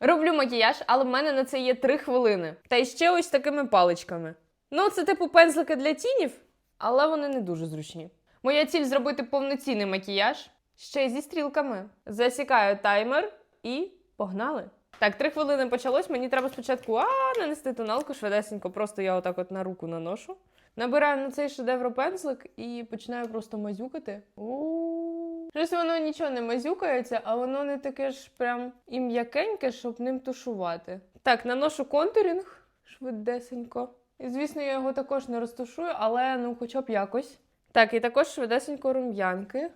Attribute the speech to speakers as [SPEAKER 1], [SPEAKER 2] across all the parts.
[SPEAKER 1] Роблю макіяж, але в мене на це є 3 хвилини. Та й ще ось такими паличками. Ну, це типу пензлики для тінів, але вони не дуже зручні. Моя ціль зробити повноцінний макіяж ще зі стрілками. Засікаю таймер і погнали. Так, три хвилини почалось. Мені треба спочатку а, нанести тоналку швидесенько. Просто я отак от на руку наношу. Набираю на цей шедевр пензлик і починаю просто мазюкати. У Щось воно нічого не мазюкається, а воно не таке ж прям і м'якеньке, щоб ним тушувати. Так, наношу контурінг швидесенько. І, звісно, я його також не розтушую, але ну хоча б якось. Так, і також швидесенько рум'янки.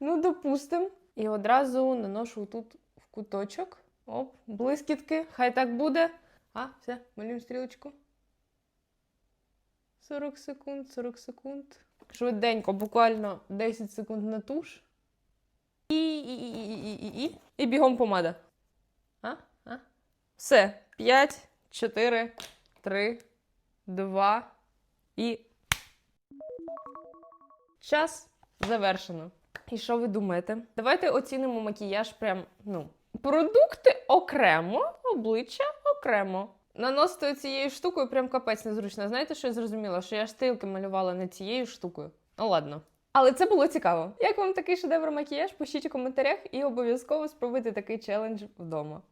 [SPEAKER 1] Ну, допустим. І одразу наношу тут в куточок. Оп, блискітки. Хай так буде. А, все, малюємо стрілочку. 40 секунд, 40 секунд. Швиденько, буквально 10 секунд на туш. І, і, і, і, і, і, і. Бігом помада. А? А? Все. 5, 4, 3, 2 і. Час завершено. І що ви думаєте? Давайте оцінимо макіяж прям, ну, продукти окремо, обличчя окремо. Наносити цією штукою прям капець незручно. Знаєте, що я зрозуміла? Що я штилки малювала не цією штукою. Ну ладно. Але це було цікаво. Як вам такий шедевр макіяж? Пишіть у коментарях і обов'язково спробуйте такий челендж вдома.